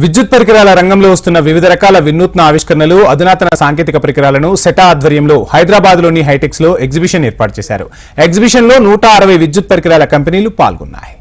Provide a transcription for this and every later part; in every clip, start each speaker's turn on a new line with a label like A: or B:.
A: విద్యుత్ పరికరాల రంగంలో వస్తున్న వివిధ రకాల వినూత్న ఆవిష్కరణలు అధునాతన సాంకేతిక పరికరాలను సెటా ఆధ్వర్యంలో హైదరాబాద్లోని హైటెక్స్లో ఎగ్జిబిషన్ ఏర్పాటు చేశారు. ఎగ్జిబిషన్లో నూట అరవై విద్యుత్ పరికరాల కంపెనీలు పాల్గొన్నాయి.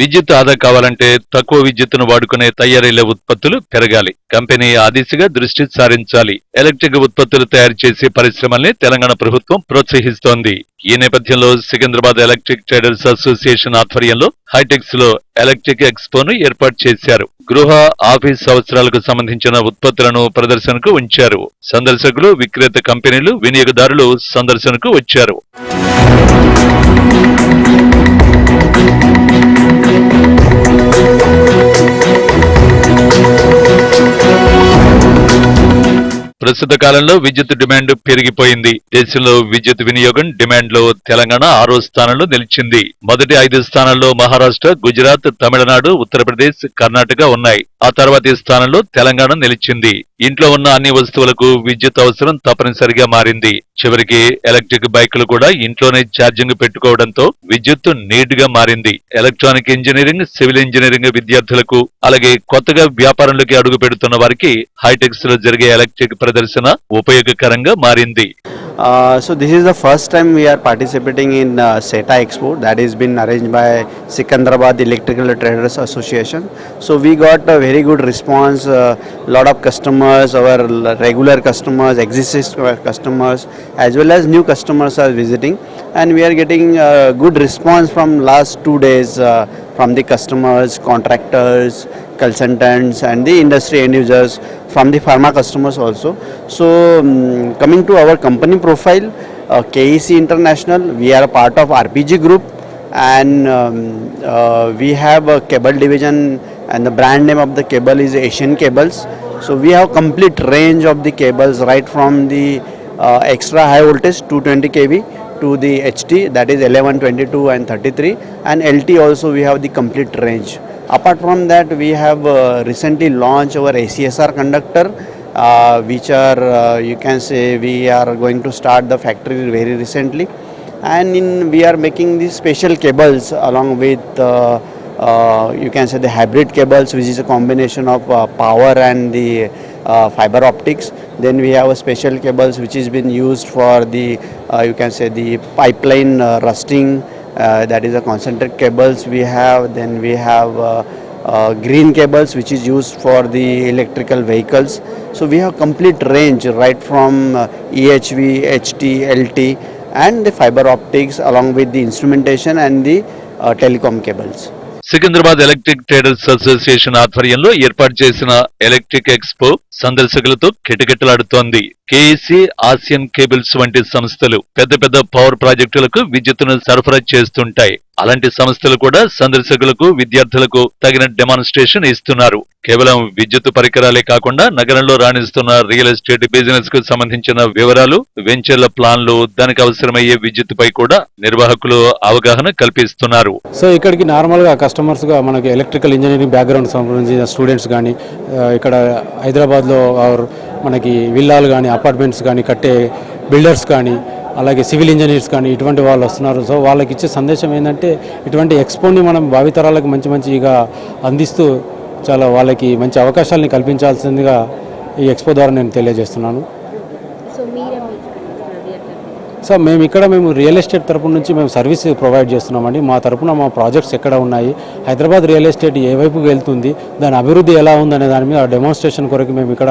B: విద్యుత్ ఆదా కావాలంటే తక్కువ విద్యుత్తును వాడుకునే తయారీల ఉత్పత్తులు పెరగాలి. కంపెనీ ఆ దిశగా దృష్టి సారించాలి. ఎలక్ట్రిక్ ఉత్పత్తులు తయారు చేసే పరిశ్రమల్ని తెలంగాణ ప్రభుత్వం ప్రోత్సహిస్తోంది. ఈ నేపథ్యంలో సికింద్రాబాద్ ఎలక్ట్రిక్ ట్రేడర్స్ అసోసియేషన్ ఆధ్వర్యంలో హైటెక్స్లో ఎలక్ట్రిక్ ఎక్స్పోను ఏర్పాటు చేశారు. గృహ ఆఫీస్ అవసరాలకు సంబంధించిన ఉత్పత్తులను ప్రదర్శనకు ఉంచారు. సందర్శకులు విక్రేత కంపెనీలు వినియోగదారులు సందర్శనకు వచ్చారు. ప్రస్తుత కాలంలో విద్యుత్ డిమాండ్ పెరిగిపోయింది. దేశంలో విద్యుత్ వినియోగం డిమాండ్లో తెలంగాణ ఆరో స్థానంలో నిలిచింది. మొదటి ఐదు స్థానాల్లో మహారాష్ట్ర గుజరాత్ తమిళనాడు ఉత్తరప్రదేశ్ కర్ణాటక ఉన్నాయి. ఆ తర్వాతి స్థానంలో తెలంగాణ నిలిచింది. ఇంట్లో ఉన్న అన్ని వస్తువులకు విద్యుత్ అవసరం తప్పనిసరిగా మారింది. చివరికి ఎలక్ట్రిక్ బైకులు కూడా ఇంట్లోనే ఛార్జింగ్ పెట్టుకోవడంతో విద్యుత్ నీట్గా మారింది. ఎలక్ట్రానిక్ ఇంజనీరింగ్ సివిల్ ఇంజనీరింగ్ విద్యార్థులకు అలాగే కొత్తగా వ్యాపారంలోకి అడుగు పెడుతున్న వారికి హైటెక్స్లో జరిగే ఎలక్ట్రిక్ ప్రదర్శన ఉపయోగకరంగా మారింది.
C: Uh, so this is the first time we are participating in uh, SETA Expo that has been arranged by Sikandrabad Electrical Traders Association. So we got a very good response. A lot of customers, our regular customers, existing customers, as well as new customers are visiting, and we are getting uh, good response from last two days uh, from the customers, contractors, consultants, and the industry end users from the pharma customers also. So um, coming to our company profile, uh, KEC International, we are a part of RPG Group and um, uh, we have a cable division and the brand name of the cable is Asian Cables. So we have complete range of the cables right from the uh, extra high voltage 220 kV to the HT that is 11, 22 and 33 and LT also we have the complete range. Apart from that we have uh, recently launched our ACSR conductor uh, which are uh, you can say we are going to start the factory very recently. And in we are making these special cables along with uh, you can say the hybrid cables which is a combination of uh, power and the uh, fiber optics. Then we have a special cables which has been used for the uh, you can say the pipeline uh, rusting that is a concentric cables we have. Then we have uh, uh, green cables which is used for the electrical vehicles. So we have complete range right from uh, ehv ht lt and the fiber optics along with the instrumentation and the uh, telecom cables
B: Secunderabad electric traders association ఆధ్వర్యంలో ఏర్పాటు చేసిన electric expo సందర్శకులతో కిటకిటలాడుతోంది. KEC Asian cables వంటి సంస్థలు పెద్ద పెద్ద power ప్రాజెక్టులకు విద్యుత్తును సరఫరా చేస్తుంటాయి. అలాంటి సంస్థలు కూడా సందర్శకులకు విద్యార్థులకు తగిన డెమాన్స్ట్రేషన్ ఇస్తున్నారు. కేవలం విద్యుత్ పరికరాలే కాకుండా నగరంలో రాణిస్తున్న రియల్ ఎస్టేట్ బిజినెస్కు సంబంధించిన వివరాలు వెంచర్ల ప్లాన్లు దానికి అవసరమయ్యే విద్యుత్ పై కూడా నిర్వాహకులు అవగాహన కల్పిస్తున్నారు.
D: సో ఇక్కడికి నార్మల్గా కస్టమర్స్గా మనకి ఎలక్ట్రికల్ ఇంజనీరింగ్ బ్యాక్గ్రౌండ్ సంబంధించిన స్టూడెంట్స్ కానీ uh, ఇక్కడ హైదరాబాద్లో ఆర్ మనకి విల్లాలు కానీ అపార్ట్మెంట్స్ కానీ కట్టే బిల్డర్స్ కానీ అలాగే సివిల్ ఇంజనీర్స్ కానీ ఇటువంటి వాళ్ళు వస్తున్నారు. సో వాళ్ళకి ఇచ్చే సందేశం ఏంటంటే ఇటువంటి ఎక్స్పోని మనం భావితరాలకు మంచి మంచిగా అందిస్తూ చాలా వాళ్ళకి మంచి అవకాశాలని కల్పించాల్సిందిగా ఈ ఎక్స్పో ద్వారా నేను తెలియజేస్తున్నాను.
E: సో
D: మేము ఇక్కడ మేము రియల్ ఎస్టేట్ తరపు నుంచి మేము సర్వీస్ ప్రొవైడ్ చేస్తున్నామండి. మా తరపున మా ప్రాజెక్ట్స్ ఎక్కడ ఉన్నాయి హైదరాబాద్ రియల్ ఎస్టేట్ ఏ వైపుకి వెళ్తుంది దాని అభివృద్ధి ఎలా ఉందనే దాని మీద డెమోన్స్ట్రేషన్ కొరకు మేము ఇక్కడ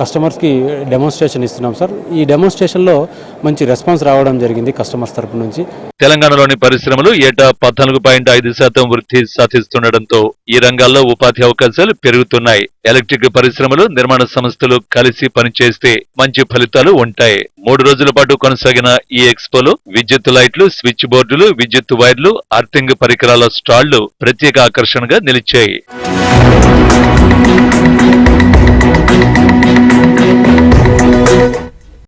D: కస్టమర్స్కి డెమోన్స్ట్రేషన్ ఇస్తున్నాం సార్. ఈ డెమోన్స్ట్రేషన్లో మంచి రెస్పాన్స్ రావడం జరిగింది కస్టమర్స్ తరపు నుంచి.
B: తెలంగాణలోని పరిశ్రమలు ఏటా పద్నాలుగు పాయింట్ ఐదు శాతం వృద్ధి సాధిస్తుండటంతో ఈ రంగాల్లో ఉపాధి అవకాశాలు పెరుగుతున్నాయి. ఎలక్ట్రిక్ పరిశ్రమలు నిర్మాణ సంస్థలు కలిసి పనిచేస్తే మంచి ఫలితాలు ఉంటాయి. మూడు రోజుల పాటు కొనసాగిన ఈ ఎక్స్పోలో విద్యుత్ లైట్లు స్విచ్ బోర్డులు విద్యుత్ వైర్లు అర్థింగ్ పరికరాల స్టాళ్ళు ప్రత్యేక ఆకర్షణగా నిలిచాయి.